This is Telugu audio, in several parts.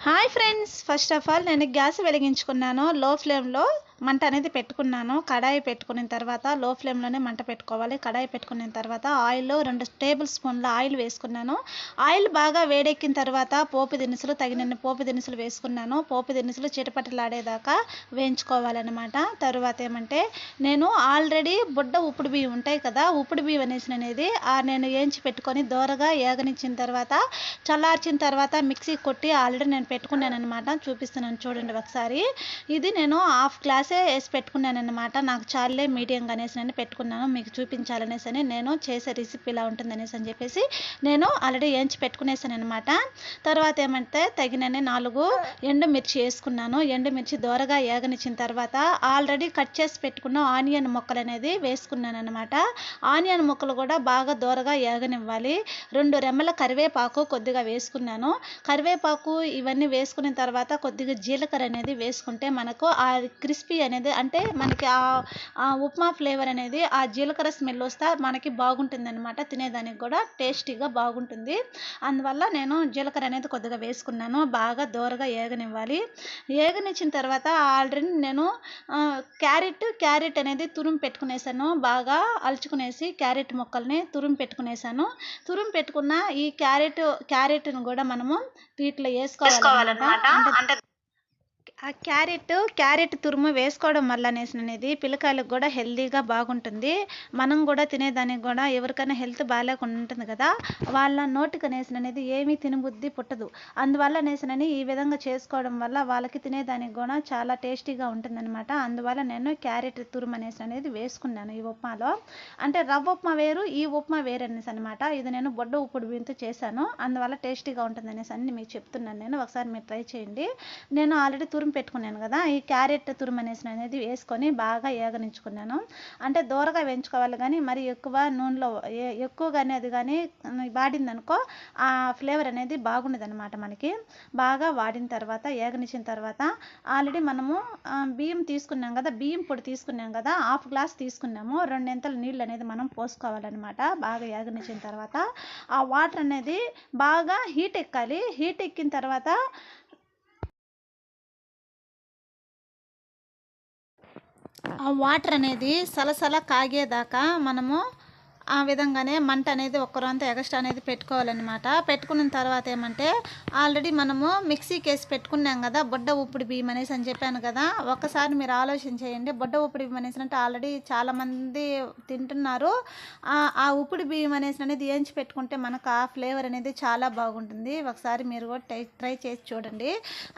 Hi friends first of all నేను గ్యాస్ వెలిగించుకున్నాను. లో ఫ్లేమ్లో మంట అనేది పెట్టుకున్నాను. కడాయి పెట్టుకున్న తర్వాత లో ఫ్లేమ్లోనే మంట పెట్టుకోవాలి. కడాయి పెట్టుకున్న తర్వాత ఆయిల్ రెండు టేబుల్ స్పూన్ల ఆయిల్ వేసుకున్నాను. ఆయిల్ బాగా వేడెక్కిన తర్వాత పోపు దినుసులు తగినన్ని పోపు దినుసులు వేసుకున్నాను. పోపు దినుసులు చిటపటలాడేదాకా వేయించుకోవాలన్నమాట. తర్వాత ఏమంటే నేను ఆల్రెడీ బుడ్డ ఉప్పుడు బియ్యం ఉంటాయి కదా ఉప్పుడు బియ్యం అనేసి అనేది ఆ నేను వేయించి పెట్టుకొని దోరగా ఏగనిచ్చిన తర్వాత చల్లార్చిన తర్వాత మిక్సీ కొట్టి ఆల్రెడీ నేను పెట్టుకున్నాను అనమాట చూపిస్తున్నాను చూడండి ఒకసారి. ఇది నేను హాఫ్ గ్లాస్ వేసి పెట్టుకున్నాను అనమాట నాకు చాలే మీడియంగా అనేసి నేను పెట్టుకున్నాను మీకు చూపించాలనేసి అని నేను చేసే రెసిపీ ఇలా ఉంటుంది అనేసి అని చెప్పేసి నేను ఆల్రెడీ వేయించి పెట్టుకునేసాను అనమాట తర్వాత ఏమంటే తగిననే నాలుగు ఎండుమిర్చి వేసుకున్నాను. ఎండుమిర్చి దోరగా ఏగనిచ్చిన తర్వాత ఆల్రెడీ కట్ చేసి పెట్టుకున్న ఆనియన్ ముక్కలు అనేది వేసుకున్నాను అనమాట ఆనియన్ ముక్కలు కూడా బాగా దోరగా ఏగనివ్వాలి. రెండు రెమ్మల కరివేపాకు కొద్దిగా వేసుకున్నాను. కరివేపాకు ఇవన్నీ వేసుకున్న తర్వాత కొద్దిగా జీలకర్ర అనేది వేసుకుంటే మనకు ఆ క్రిస్పీ అనేది అంటే మనకి ఆ ఉప్మా ఫ్లేవర్ అనేది ఆ జీలకర్ర స్మెల్ వస్తే మనకి బాగుంటుంది అనమాట తినేదానికి కూడా టేస్టీగా బాగుంటుంది. అందువల్ల నేను జీలకర్ర అనేది కొద్దిగా వేసుకున్నాను. బాగా దోరగా ఏగనివ్వాలి. ఏగనిచ్చిన తర్వాత ఆల్రెడీ నేను క్యారెట్ క్యారెట్ అనేది తురుము పెట్టుకునేసాను. బాగా అలుచుకునేసి క్యారెట్ ముక్కల్ని తురుము పెట్టుకునేసాను. తురుము పెట్టుకున్న ఈ క్యారెట్ క్యారెట్ను కూడా మనము వీటిలో వేసుకోవాలన్నమాట. అంటే ఆ క్యారెట్ క్యారెట్ తురుము వేసుకోవడం వల్ల అనేది పిల్లకాయలకు కూడా హెల్తీగా బాగుంటుంది. మనం కూడా తినేదానికి కూడా ఎవరికైనా హెల్త్ బాగాలేకుండా ఉంటుంది కదా. వాళ్ళ నోటికి అనేసి అనేది ఏమీ తినబుద్ధి పుట్టదు. అందువల్ల అనేసినని ఈ విధంగా చేసుకోవడం వల్ల వాళ్ళకి తినేదానికి కూడా చాలా టేస్టీగా ఉంటుందన్నమాట. అందువల్ల నేను క్యారెట్ తురుము అనేసి అనేది వేసుకున్నాను ఈ ఉప్మాలో. అంటే రవ్వ ఉప్మా వేరు ఈ ఉప్మా వేరు అనేసి అనమాట ఇది నేను బొడ్డ ఉప్పుడు బియ్యంతో చేశాను. అందువల్ల టేస్టీగా ఉంటుంది అనేసి అన్ని మీకు చెప్తున్నాను. నేను ఒకసారి మీరు ట్రై చేయండి. నేను ఆల్రెడీ తురుము పెట్టుకున్నాను కదా ఈ క్యారెట్ తురుమనేసి అనేది వేసుకొని బాగా ఏగనించుకున్నాను. అంటే దూరగా వేయించుకోవాలి కానీ మరి ఎక్కువ నూనెలో ఎక్కువగా అనేది కానీ వాడిందనుకో ఆ ఫ్లేవర్ అనేది బాగుండదు అనమాట మనకి. బాగా వాడిన తర్వాత ఏగనిచ్చిన తర్వాత ఆల్రెడీ మనము బియ్యం తీసుకున్నాం కదా బియ్యం పొడి తీసుకున్నాం కదా హాఫ్ గ్లాస్ తీసుకున్నాము. రెండింతలు నీళ్ళు అనేది మనం పోసుకోవాలన్నమాట బాగా ఏగనిచ్చిన తర్వాత. ఆ వాటర్ అనేది బాగా హీట్ ఎక్కాలి. హీట్ ఎక్కిన తర్వాత ఆ వాటర్ అనేది సలసల కాగేదాకా మనము ఆ విధంగానే మంట అనేది ఒక్కరంతా ఎగస్ట్రా అనేది పెట్టుకోవాలన్నమాట. పెట్టుకున్న తర్వాత ఏమంటే ఆల్రెడీ మనము మిక్సీకి వేసి పెట్టుకున్నాం కదా బొడ్డ ఉప్పుడు బియ్యం అనేసి అని చెప్పాను కదా ఒక్కసారి మీరు ఆలోచన చేయండి. బొడ్డ ఉప్పుడు బియ్యం అనేసి అంటే ఆల్రెడీ చాలామంది తింటున్నారు. ఆ ఉప్పుడు బియ్యం అనేసి అనేది ఏంచి పెట్టుకుంటే మనకు ఆ ఫ్లేవర్ అనేది చాలా బాగుంటుంది. ఒకసారి మీరు కూడా ట్రై ట్రై చేసి చూడండి.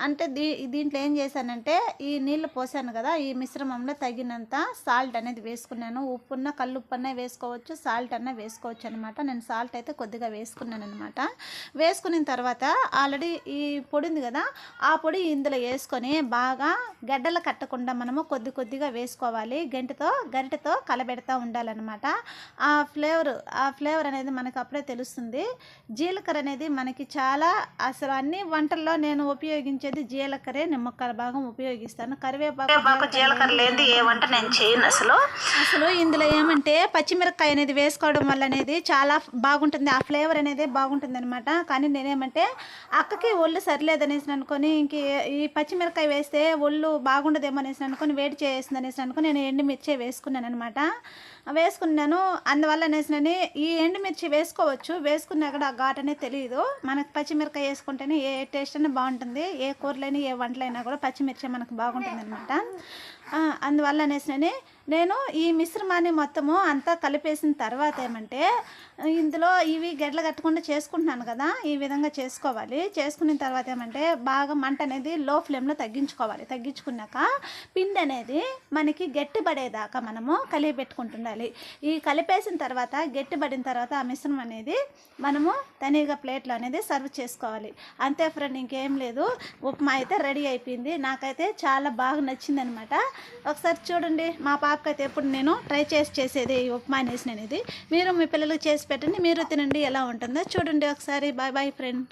అంటే దీ దీంట్లో ఏం చేశానంటే ఈ నీళ్ళు పోసాను కదా ఈ మిశ్రమంలో తగినంత సాల్ట్ అనేది వేసుకున్నాను. ఉప్పున్న కళ్ళు ఉప్పున్న వేసుకోవచ్చు. సాల్ట్ సాల్ట్ అన్న వేసుకోవచ్చు అనమాట నేను సాల్ట్ అయితే కొద్దిగా వేసుకున్నాను అనమాట వేసుకున్న తర్వాత ఆల్రెడీ ఈ పొడి ఉంది కదా ఆ పొడి ఇందులో వేసుకొని బాగా గడ్డలు కట్టకుండా మనము కొద్ది కొద్దిగా వేసుకోవాలి. గంటతో గరిటతో కలబెడతా ఉండాలన్నమాట. ఆ ఫ్లేవర్ ఆ ఫ్లేవర్ అనేది మనకు అప్పుడే తెలుస్తుంది. జీలకర్ర అనేది మనకి చాలా అసలు అన్ని వంటల్లో నేను ఉపయోగించేది జీలకర్రే. నిమ్మకాయ భాగం ఉపయోగిస్తాను. కరివేపాకు జీలకర్ర లేదు ఏ వంట నేను చేయను అసలు. అసలు ఇందులో ఏమంటే పచ్చిమిరపకాయ అనేది వేసుకోవడం వల్ల అనేది చాలా బాగుంటుంది. ఆ ఫ్లేవర్ అనేది బాగుంటుంది అనమాట కానీ నేనేమంటే అక్కకి ఒళ్ళు సరిలేదనేసి అనుకొని ఇంక ఈ పచ్చిమిరకాయ వేస్తే ఒళ్ళు బాగుండదేమో అనేసి అనుకొని వేడి చేసింది అనేసి అనుకుని నేను ఎండుమిర్చి వేసుకున్నాను అనమాట వేసుకున్నాను. అందువల్ల అనేసినని ఈ ఎండుమిర్చి వేసుకోవచ్చు. వేసుకున్నా కూడా ఆ ఘాట్ అనేది తెలియదు మనకు పచ్చిమిరకాయ వేసుకుంటేనే ఏ టేస్ట్ అయినా బాగుంటుంది. ఏ కూరలైనా ఏ వంటలైనా కూడా పచ్చిమిర్చి మనకు బాగుంటుంది అనమాట అందువల్ల అనేసినని నేను ఈ మిశ్రమాన్ని మొత్తము అంతా కలిపేసిన తర్వాత ఏమంటే ఇందులో ఇవి గెడ్లు కట్టకుండా చేసుకుంటున్నాను కదా ఈ విధంగా చేసుకోవాలి. చేసుకున్న తర్వాత ఏమంటే బాగా మంట అనేది లో ఫ్లేమ్లో తగ్గించుకోవాలి. తగ్గించుకున్నాక పిండి అనేది మనకి గట్టిపడేదాకా మనము కలిపి పెట్టుకుంటుండాలి. ఈ కలిపేసిన తర్వాత గట్టిపడిన తర్వాత ఆ మిశ్రమం అనేది మనము తనిగా ప్లేట్లో అనేది సర్వ్ చేసుకోవాలి. అంతే ఫ్రెండ్ ఇంకేం లేదు. ఉప్మా అయితే రెడీ అయిపోయింది. నాకైతే చాలా బాగా నచ్చిందనమాట. ఒకసారి చూడండి మా పాపకైతే ఎప్పుడు నేను ట్రై చేసి చేసేది ఉప్మా అనేసి అనేది మీరు మీ పిల్లలకు చేసి పెట్టండి మీరు తినండి ఎలా ఉంటుందో చూడండి ఒకసారి. Bye boy friend